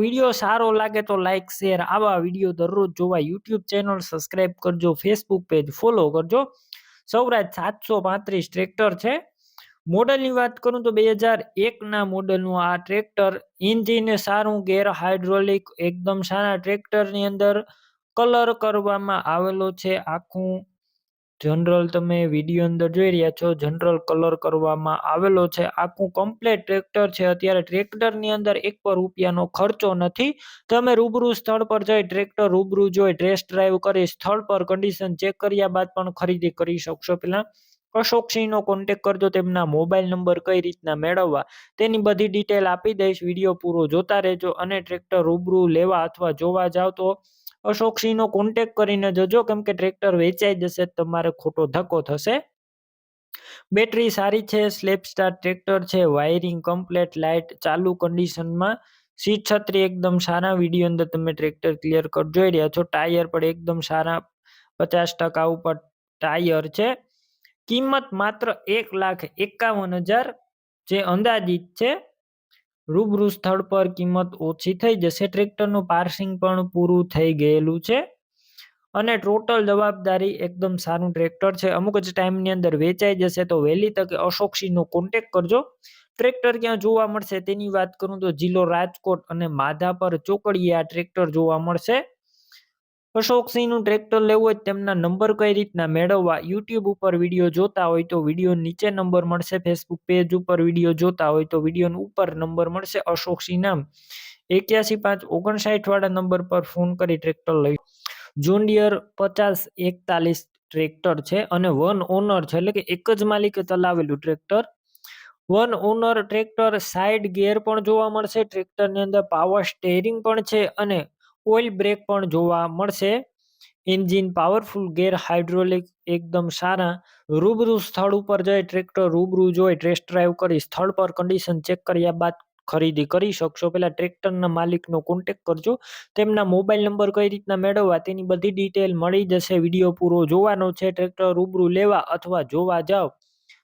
Video સારો લાગે તો લાઇક શેર આવા વીડિયો દરરોજ જોવા યુટ્યુબ ચેનલ સબસ્ક્રાઇબ કરજો ફેસબુક પેજ ફોલો કરજો. સૌરાજ સાતસો પાંત્રીસ ટ્રેક્ટર છે. મોડલની વાત કરું તો બે હજાર એકના મોડલનું આ ટ્રેક્ટર ઇન્જિન સારું, ગેર હાઇડ્રોલિક એકદમ સારા ટ્રેક્ટરની અંદર કલર કરવામાં આવેલો છે. આખું જનરલ તમે વીડિયો અંદર જોઈ રહ્યા છો. જનરલ કલર કરવામાં આવેલો છે. આખું કમ્પ્લેટ ટ્રેક્ટર છે. અત્યારે ટ્રેક્ટરની અંદર એક પણ રૂપિયાનો ખર્ચો નથી. તમે રૂબરૂ સ્થળ પર જઈ ટ્રેક્ટર રૂબરૂ જોઈ ટેસ્ટ ડ્રાઈવ કરી સ્થળ પર કન્ડિશન ચેક કર્યા બાદ પણ ખરીદી કરી શકશો. પેલા અશોકસિંહનો કોન્ટેક કરજો. તેમના મોબાઈલ નંબર કઈ રીતના મેળવવા તેની બધી ડિટેલ આપી દઈશ. વીડિયો પૂરો જોતા રહેજો અને ટ્રેક્ટર રૂબરૂ લેવા અથવા જોવા જાવ તો અશોકસિંહનો કોન્ટેક કરીને જજો, કેમ કે ટ્રેક્ટર વેચાઈ જશે તમારે ખોટો ધક્કો થશે. બેટરી સારી છે સ્લેપ સ્ટાર ટ્રેક્ટર છે વાયરિંગ કમ્પ્લેટ લાઇટ ચાલુ કન્ડિશનમાં સીટ છત્રી એકદમ સારા વીડિયો અંદર તમે ટ્રેક્ટર ક્લિયર કટ જોઈ રહ્યા છો ટાયર પણ એકદમ સારા, પચાસ ટકા ઉપર ટાયર છે. કિંમત માત્ર એક લાખ એકાવન હજાર, જે અંદાજિત છે. રૂબરૂ સ્થળ પર કિંમત ઓછી થઈ જશે. ટ્રેક્ટરનું પાર્સિંગ પણ પૂરું થઈ ગયેલું છે. અને ટોટલ જવાબદારી એકદમ સારું ટ્રેક્ટર છે. અમુક જ ટાઈમની અંદર વેચાઈ જશે તો વહેલી તકે અશોકસિંહનો કોન્ટેક કરજો. ટ્રેક્ટર ક્યાં જોવા મળશે તેની વાત કરું તો જિલ્લો રાજકોટ અને માધાપર ચોકડીએ આ ટ્રેક્ટર જોવા મળશે. અશોકસિંહનું ટ્રેક્ટર લેવું હોય તેમના નંબર કઈ રીતના મેળવવા? યુટ્યુબ ઉપર વીડિયો જોતા હોય તો વીડિયો નીચે નંબર મળશે. ફેસબુક પેજ ઉપર વીડિયો જોતા હોય તો વીડિયો ઉપર નંબર મળશે. અશોકસિંહ નામ એક્યાસી પાંચ ઓગણસાઠ વાળા નંબર પર ફોન કરી ટ્રેક્ટર લઈ. જોનડિયર પચાસ એકતાલીસ ટ્રેક્ટર છે અને વન ઓનર છે. એટલે કે એક જ માલિકે ચલાવેલું tractor. One owner tractor side gear પણ જોવા મળશે. ટ્રેક્ટરની અંદર પાવર સ્ટેરિંગ પણ છે અને ઓઇલ બ્રેક પણ જોવા મળશે. એન્જિન પાવરફુલ, ગેર હાઇડ્રોલિક, એકદમ સારા. રૂબરૂ સ્થળ ઉપર જઈ ટ્રેક્ટર રૂબરૂ જોઈ ટેસ્ટ ડ્રાઈવ કરી સ્થળ પર કન્ડિશન ચેક કર્યા બાદ ખરીદી કરી શકશો. પેલા ટ્રેક્ટરના માલિકનો કોન્ટેક કરજો. તેમના મોબાઈલ નંબર કઈ રીતના મેળવવા તેની બધી ડિટેલ મળી જશે. વીડિયો પૂરો જોવાનો છે. ટ્રેક્ટર રૂબરૂ લેવા અથવા જોવા જાઓ.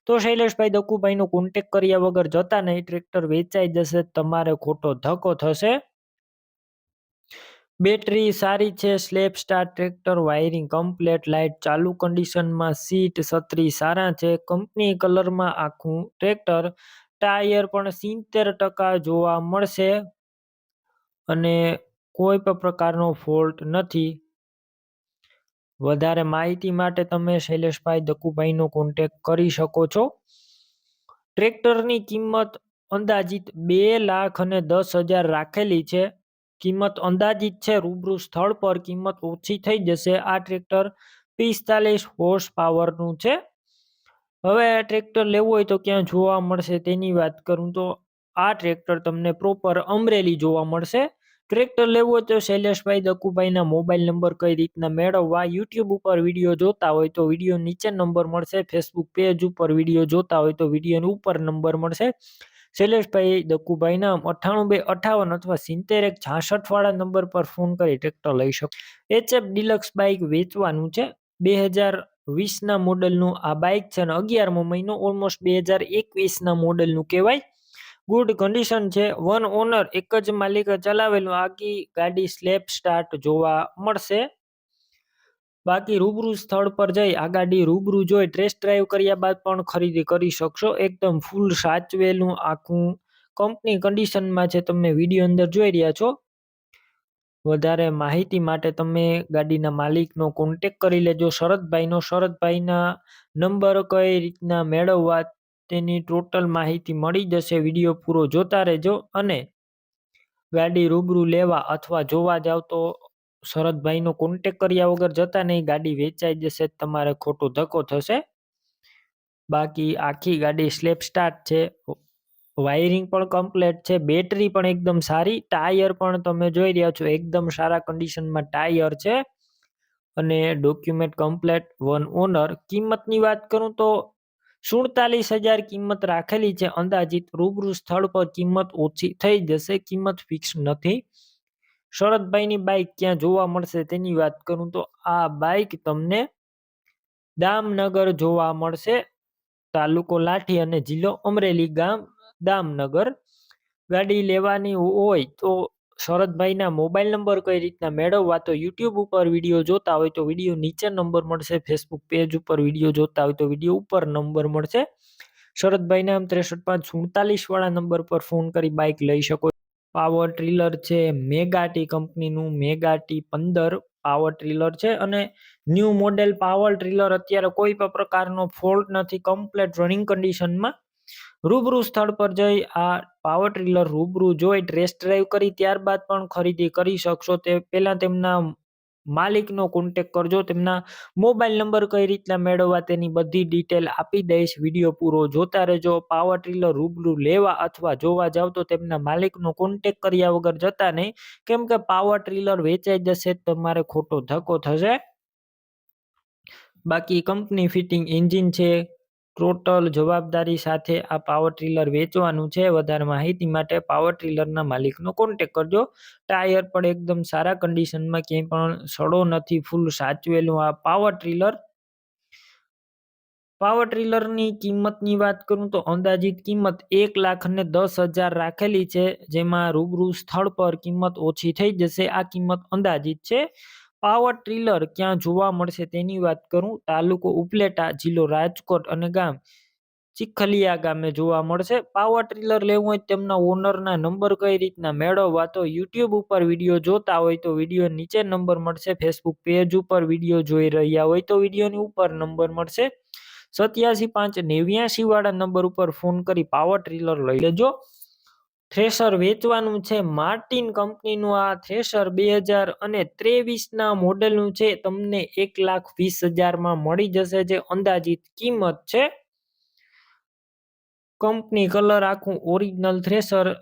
તો શૈલેષભાઈ દકુભાઈનો કોન્ટેક કર્યા વગર જતા નહીં. ટ્રેક્ટર વેચાઈ જશે. તમારે ખોટો ધક્કો થશે. બેટરી સારી છે self start, tractor, wiring, complete light, ચાલુ કન્ડિશનમાં સીટ, છત્રી સારા છે. કંપની કલરમાં આખું ટ્રેક્ટર ટાયર પણ સિત્તેર ટકા જોવા મળશે અને કોઈ પણ પ્રકારનો ફોલ્ટ નથી. વધારે માહિતી માટે તમે શૈલેષભાઈ દકુભાઈનો કોન્ટેક કરી શકો છો. ટ્રેક્ટરની કિંમત અંદાજિત બે લાખ અને દસ હજાર રાખેલી છે. કિંમત અંદાજિત છે. રૂબરૂ સ્થળ પર કિંમત ઓછી થઈ જશે. આ ટ્રેક્ટર પિસ્તાલીસ હોર્સ પાવરનું છે. હવે આ ટ્રેક્ટર લેવું હોય તો ક્યાં જોવા મળશે તેની વાત કરું તો આ ટ્રેક્ટર તમને પ્રોપર અમરેલી જોવા મળશે. ટ્રેક્ટર લેવું હોય તો શૈલેષભાઈ દકુભાઈના મોબાઈલ નંબર કઈ રીતના મેળવવા, યુટ્યુબ ઉપર વીડિયો જોતા હોય તો વીડિયો નીચે નંબર મળશે, ફેસબુક પેજ ઉપર વીડિયો જોતા હોય તો વીડિયો ઉપર નંબર મળશે. શૈલેષભાઈ દક્કુભાઈના અઠ્ઠાણું બે અઠાવન અથવા સિત્તેર એક વાળા નંબર પર ફોન કરી ટ્રેક્ટર લઈ શકો. એચએફ ડિલક્સ બાઇક વેચવાનું છે. બે હજાર વીસના મોડલનું આ બાઇક છે અને અગિયારમો મહિનો ઓલમોસ્ટ બે હજાર એકવીસના મોડલનું કહેવાય. ગુડ કન્ડિશન છે. વન ઓનર એક જ માલિકે ચલાવેલું. આખી ગાડી સ્લેપ સ્ટાર્ટ જોવા મળશે. બાકી રૂબરૂ સ્થળ પર જઈ આ ગાડી રૂબરૂ જોઈ ટેસ્ટ ડ્રાઈવ કર્યા બાદ પણ ખરીદી કરી શકશો. એકદમ ફૂલ સાચવેલું આખું કંપની કન્ડિશનમાં છે તમે વીડિયો અંદર જોઈ રહ્યા છો. વધારે માહિતી માટે તમે ગાડીના માલિકનો કોન્ટેક કરી લેજો. શરદભાઈનો, શરદભાઈના નંબર કઈ રીતના મેળવવા તેની ટોટલ માહિતી મળી જશે વીડિયો પૂરો જોતા રહેજો. અને ગાડી રૂબરૂ લેવા અથવા જોવા જાવ તો શરદભાઈનો કોન્ટેક કર્યા વગર જતા નહીં, ગાડી વેચાઈ જશે, તમારે ખોટો ધક્કો થશે. બાકી આખી ગાડી સ્લેપ સ્ટાર્ટ છે. વાયરિંગ પણ કમ્પ્લેટ છે. બેટરી પણ એકદમ સારી. ટાયર પણ તમે જોઈ રહ્યા છો, એકદમ સારા કન્ડિશનમાં ટાયર છે. અને ડોક્યુમેન્ટ કમ્પ્લેટ વન ઓનર કિંમતની વાત કરું તો સુડતાલીસ હજાર કિંમત રાખેલી છે. અંદાજિત રૂબરૂ સ્થળ પર કિંમત ઓછી થઈ જશે. કિંમત ફિક્સ નથી. શરદભાઈની બાઇક ક્યાં જોવા મળશે તેની વાત કરું તો આ બાઇક તમને દામનગર જોવા મળશે. તાલુકો લાઠી અને જિલ્લો અમરેલી ગામ દામનગર. ગાડી લેવાની હોય તો શરદભાઈના મોબાઈલ નંબર કઈ રીતના મેળવવા તો યુટ્યુબ ઉપર વીડિયો જોતા હોય તો વીડિયો નીચે નંબર મળશે. ફેસબુક પેજ ઉપર વીડિયો જોતા હોય તો વીડિયો ઉપર નંબર મળશે. શરદભાઈના આમ ત્રેસઠ પાંચ સુડતાલીસ વાળા નંબર પર ફોન કરી બાઇક લઈ શકો પાવર ટ્રીલર છે, મેગાટી કંપનીનું મેગાટી પંદર પાવર ટ્રીલર છે અને ન્યૂ મોડેલ પાવર ટ્રીલર અત્યારે કોઈ પણ પ્રકારનો ફોલ્ટ નથી, કમ્પ્લેટ રનિંગ કન્ડિશનમાં. રૂબરૂ સ્થળ પર જઈ આ પાવર ટ્રીલર રૂબરૂ જોઈ ટેસ્ટ ડ્રાઈવ કરી ત્યારબાદ પણ ખરીદી કરી શકશો તે પહેલાં તેમના માલિકનો કોન્ટેક કરજો, તેમના મોબાઈલ નંબર કઈ રીતના મેળવવા તેની બધી ડિટેલ આપી દઈશ. વીડિયો પૂરો જોતા રહેજો પાવર ટ્રીલર રૂબરૂ લેવા અથવા જોવા જાવ તો તેમના માલિકનો કોન્ટેક કર્યા વગર જતા નહીં. કેમ કે પાવર ટ્રીલર વેચાઈ જશે તમારે ખોટો ધક્કો થશે. બાકી કંપની ફિટિંગ એન્જિન છે ટોટલ જવાબદારી સાથે આ પાવર ટ્રીલર વેચવાનું છે. વધારે માહિતી માટે પાવર ટ્રીલરના માલિકનો કોન્ટેક કરજો. ટાયર પણ એકદમ સારા કન્ડિશનમાં ક્યાંય પણ સડો નથી ફૂલ સાચવેલું આ પાવર ટ્રીલર પાવર ટ્રીલરની કિંમતની વાત કરું તો અંદાજિત કિંમત એક લાખ ને દસ હજાર રાખેલી છે, જેમાં રૂબરૂ સ્થળ પર કિંમત ઓછી થઈ જશે. આ કિંમત અંદાજિત છે. પાવર ટ્રીલર ક્યાં જોવા મળશે તેની વાત કરું? તાલુકો ઉપલેટા જિલ્લો રાજકોટ અને ગામ ચીખલિયા ગામે જોવા મળશે. પાવર ટ્રીલર લેવું હોય તેમના ઓનરના નંબર કઈ રીતના મેળવવા? તો યુટ્યુબ ઉપર વીડિયો જોતા હોય તો વીડિયો નીચે નંબર મળશે. ફેસબુક પેજ ઉપર વીડિયો જોઈ રહ્યા હોય તો વિડીયોની ઉપર નંબર મળશે. સત્યાસી પાંચ નેવ્યાસી વાળા નંબર ઉપર ફોન કરી પાવર ટ્રીલર લઈ લેજો. થ્રેશર વેચવાનું છે. માર્ટિન કંપનીનું આ થ્રેશર બે હજાર અને ત્રેવીસના મોડેલનું છે. તમને એક લાખ વીસ હજારમાં મળી જશે. જે અંદાજિત કિંમત છે. કંપની કલર આખું ઓરિજિનલ થ્રેશર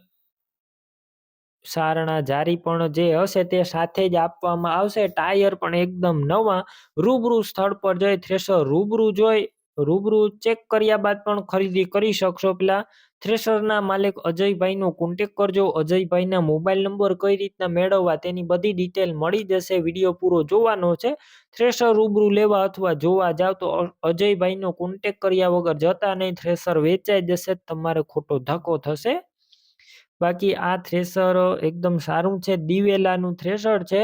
સારણા જારી પણ જે હશે તે સાથે જ આપવામાં આવશે. ટાયર પણ એકદમ નવા. રૂબરૂ સ્થળ પર જઈ થ્રેશર રૂબરૂ જોઈ, રૂબરૂ ચેક કર્યા બાદ પણ ખરીદી કરી શકશો. પેલા થ્રેશરના માલિક અજયભાઈનો કોન્ટેક કરજો. અજયભાઈના મોબાઈલ નંબર કઈ રીતના મેળવવા તેની બધી ડિટેલ મળી જશે. વીડિયો પૂરો જોવાનો છે. થ્રેશર રૂબરૂ લેવા અથવા જોવા જાવ તો અજયભાઈનો કોન્ટેક કર્યા વગર જતા નહીં. થ્રેશર વેચાઈ જશે તમારે ખોટો ધક્કો થશે. બાકી આ થ્રેશર એકદમ સારું છે. દિવેલાનું થ્રેશર છે.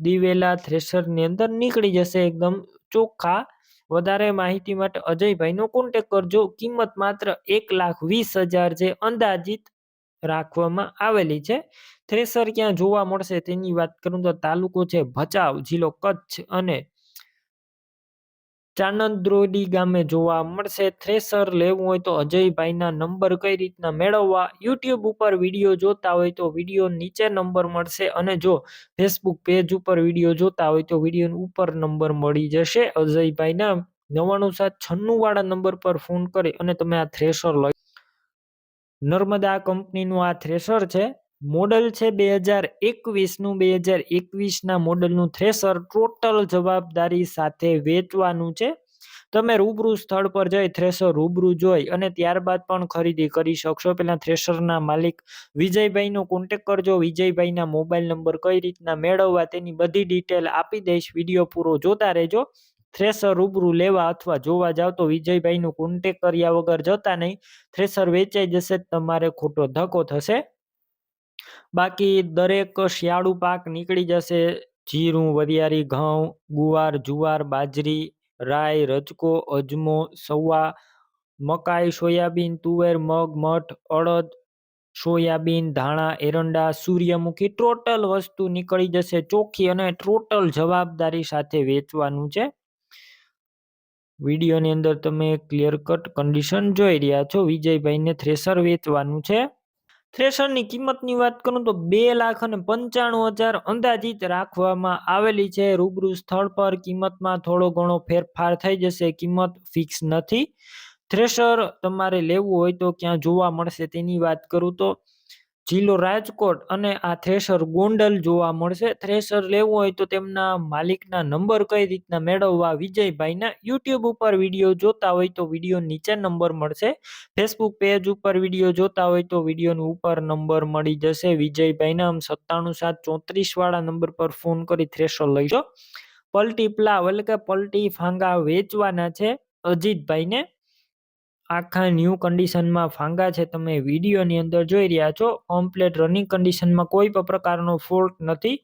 દિવેલા થ્રેશરની અંદર નીકળી જશે એકદમ ચોખ્ખા વધારે માહિતી માટે અજયભાઈનો કોન્ટેક કરજો. કિંમત માત્ર એક લાખ વીસ હજાર જે અંદાજિત રાખવામાં આવેલી છે. થ્રેસર ક્યાં જોવા મળશે તેની વાત કરું તો તાલુકો છે ભચાઉ, જિલ્લો કચ્છ અને ચાનંદરોડી ગામે જોવા મળશે. થ્રેસર લેવું હોય તો અજયભાઈના નંબર કઈ રીતના મેળવવા? યુટ્યુબ ઉપર વીડિયો જોતા હોય તો વીડિયો નીચે નંબર મળશે અને જો ફેસબુક પેજ ઉપર વીડિયો જોતા હોય તો વીડિયો ઉપર નંબર મળી જશે. અજયભાઈના નવાણું સાત છન્નું વાળા નંબર પર ફોન કરી અને તમે આ થ્રેસર લઈ નર્મદા કંપનીનું આ થ્રેસર છે. મોડલ છે બે હજાર એકવીસનું. બે હજાર એકવીસના મોડલનું થ્રેસર ટોટલ જવાબદારી સાથે વેચવાનું છે. તમે રૂબરૂ સ્થળ પર જઈ થ્રેસર રૂબરૂ જોઈ અને ત્યારબાદ પણ ખરીદી કરી શકશો. પહેલાં થ્રેસરના માલિક વિજયભાઈનો કોન્ટેક કરજો. વિજયભાઈના મોબાઈલ નંબર કઈ રીતના મેળવવા તેની બધી ડિટેલ આપી દઈશ. વીડિયો પૂરો જોતા રહેજો. થ્રેસર રૂબરૂ લેવા અથવા જોવા જાવ તો વિજયભાઈનો કોન્ટેક કર્યા વગર જતા નહીં. થ્રેસર વેચાઈ જશે, તમારે ખોટો ધક્કો થશે. બાકી દરેક શિયાળુ પાક નીકળી જશે. જીરું, વરિયાળી, ઘઉં, ગુવાર, જુવાર, બાજરી રાય રજકો, અજમો, સવા, મકાઈ, સોયાબીન, તુવેર, મગ, મઠ, અડદ, સોયાબીન, ધાણા, એરંડા, સૂર્યમુખી ટોટલ વસ્તુ નીકળી જશે ચોખ્ખી અને ટોટલ જવાબદારી સાથે વેચવાનું છે. વિડીયોની અંદર તમે ક્લિયર કટ કન્ડિશન જોઈ રહ્યા છો. વિજયભાઈને થ્રેસર વેચવાનું છે. થ્રેશરની કિંમતની વાત કરું તો બે લાખ અને પંચાણું હજાર અંદાજિત રાખવામાં આવેલી છે. રૂબરૂ સ્થળ પર કિંમતમાં થોડો ઘણો ફેરફાર થઈ જશે. કિંમત ફિક્સ નથી. થ્રેશર તમારે લેવું હોય તો ક્યાં જોવા મળશે તેની વાત કરું તો જિલ્લો રાજકોટ અને આ થ્રેશર ગોંડલ જોવા મળશે. થ્રેશર લેવું હોય તો તેમના માલિકના નંબર કઈ રીતના મેળવવા વિજયભાઈના યુટ્યુબ ઉપર વીડિયો જોતા હોય તો વીડિયો નીચે નંબર મળશે. ફેસબુક પેજ ઉપર વીડિયો જોતા હોય તો વિડીયોની ઉપર નંબર મળી જશે. વિજયભાઈના આમ સત્તાણું સાત ચોત્રીસ વાળા નંબર પર ફોન કરી થ્રેશર લઈશો. પલટી પ્લાવ એટલે કે પલટી ફાંગા વેચવાના છે અજીતભાઈને. આખા ન્યૂ કન્ડિશનમાં ફાંગા છે. તમે વિડીયોની અંદર જોઈ રહ્યા છો. કમ્પ્લેટ રનિંગ કન્ડિશનમાં કોઈ પણ પ્રકારનો ફોલ્ટ નથી.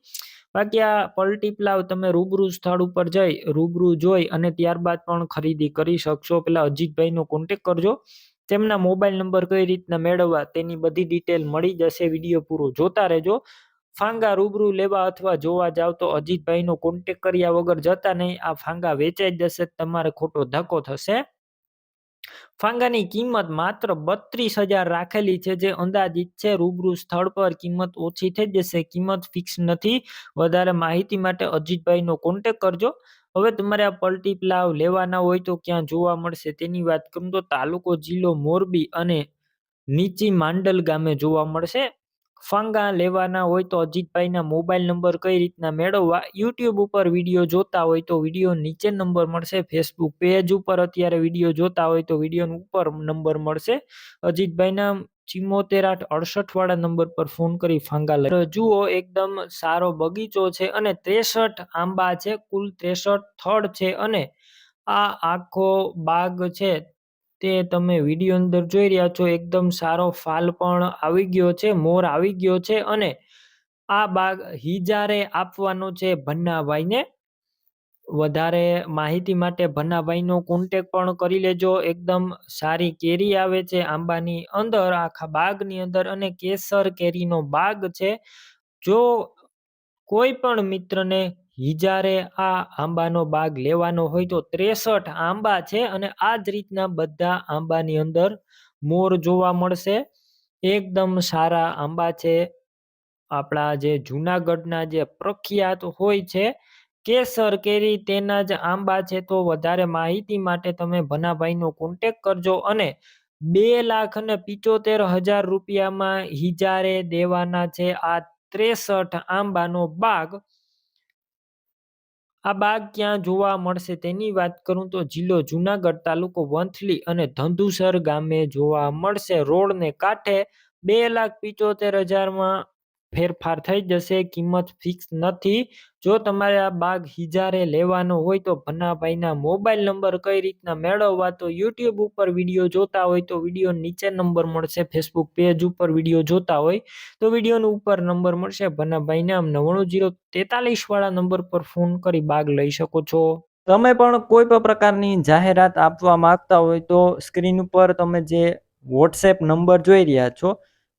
બાકી આ પલટી પ્લાવ તમે રૂબરૂ સ્થળ ઉપર જઈ, રૂબરૂ જોઈ અને ત્યારબાદ પણ ખરીદી કરી શકશો. પેલા અજીતભાઈનો કોન્ટેક કરજો. તેમના મોબાઈલ નંબર કઈ રીતના મેળવવા તેની બધી ડિટેલ મળી જશે. વીડિયો પૂરો જોતા રહેજો. ફાંગા રૂબરૂ લેવા અથવા જોવા જાવ તો અજીતભાઈનો કોન્ટેક કર્યા વગર જતા નહીં. આ ફાંગા વેચાઈ જશે. તમારે ખોટો ધક્કો થશે. ફાંગાની કિંમત માત્ર બત્રીસ હજાર રાખેલી છે, જે અંદાજિત છે, રૂબરૂ સ્થળ પર કિંમત ઓછી થઈ જશે. કિંમત ફિક્સ નથી. વધારે માહિતી માટે અજીતભાઈનો કોન્ટેક કરજો. હવે તમારે આ પલટી પ્લાવ લેવાના હોય તો ક્યાં જોવા મળશે તેની વાત કરું તો તાલુકો જિલ્લો મોરબી અને નીચી માંડલ ગામે જોવા મળશે. ફાંગા લેવાના હોય તો અજીતભાઈના મોબાઈલ નંબર કઈ રીતના મેળવવા? યુટ્યુબ ઉપર વીડિયો જોતા હોય તો વીડિયો નીચે નંબર મળશે. ફેસબુક પેજ ઉપર અત્યારે વીડિયો જોતા હોય તો વીડિયો ઉપર નંબર મળશે. અજીતભાઈના ચિમોતેર આઠ અડસઠ વાળા નંબર પર ફોન કરી ફાંગા લઈ. જુઓ, એકદમ સારો બગીચો છે અને ત્રેસઠ આંબા છે, કુલ ત્રેસઠ થડ છે અને આ આખો બાગ છે તે તમે વીડિયો અંદર જોઈ રહ્યા છો. એકદમ સારો ફાલ પણ આવી ગયો છે, મોર આવી ગયો છે અને આ બાગ હિજારે આપવાનો છે ભન્નાભાઈને. વધારે માહિતી માટે ભન્નાભાઈનો કોન્ટેક પણ કરી લેજો. એકદમ સારી કેરી આવે છે આંબાની અંદર, આખા બાગની અંદર અને કેસર કેરીનો બાગ છે. જો કોઈ પણ મિત્રને હિજારે આ આંબાનો બાગ લેવાનો હોય તો ત્રેસઠ આંબા છે અને આ જ રીતના બધા આંબાની અંદર મોર જોવા મળશે. એકદમ સારા આંબા છે. આપણા જે જુનાગઢના જે પ્રખ્યાત હોય છે, કેસર કેરી તેના જ આંબા છે તો વધારે માહિતી માટે તમે ભનાભાઈનો કોન્ટેક કરજો અને બે લાખ અને પિચોતેર હજાર રૂપિયામાં હિજારે દેવાના છે આ ત્રેસઠ આંબાનો બાગ આ બાગ ક્યાં જોવા મળશે તેની વાત કરું તો જિલ્લો જુનાગઢ તાલુકો વંથલી અને ધંધુસર ગામે જોવા મળશે. રોડને કાંઠે બે લાખ પિચોતેર હજારમાં ફેરફાર થઈ જશે, કિંમત ફિક્સ નથી. જો તમારે આ બાગ હિજારે લેવાનો હોય તો ભનાભાઈના મોબાઈલ નંબર કઈ રીતના મેળવવા? તો યુટ્યુબ ઉપર વીડિયો જોતા હોય તો વીડિયો નીચે નંબર મળશે, ફેસબુક પેજ ઉપર વીડિયો જોતા હોય તો વિડીયોનો ઉપર નંબર મળશે. ભનાભાઈને આમ નવ્વાણું જીરો તેતાલીસ વાળા નંબર પર ફોન કરી બાગ લઈ શકો છો. તમે પણ કોઈ પણ પ્રકારની જાહેરાત આપવા માંગતા હોય તો સ્ક્રીન ઉપર તમે જે વોટ્સએપ નંબર જોઈ રહ્યા છો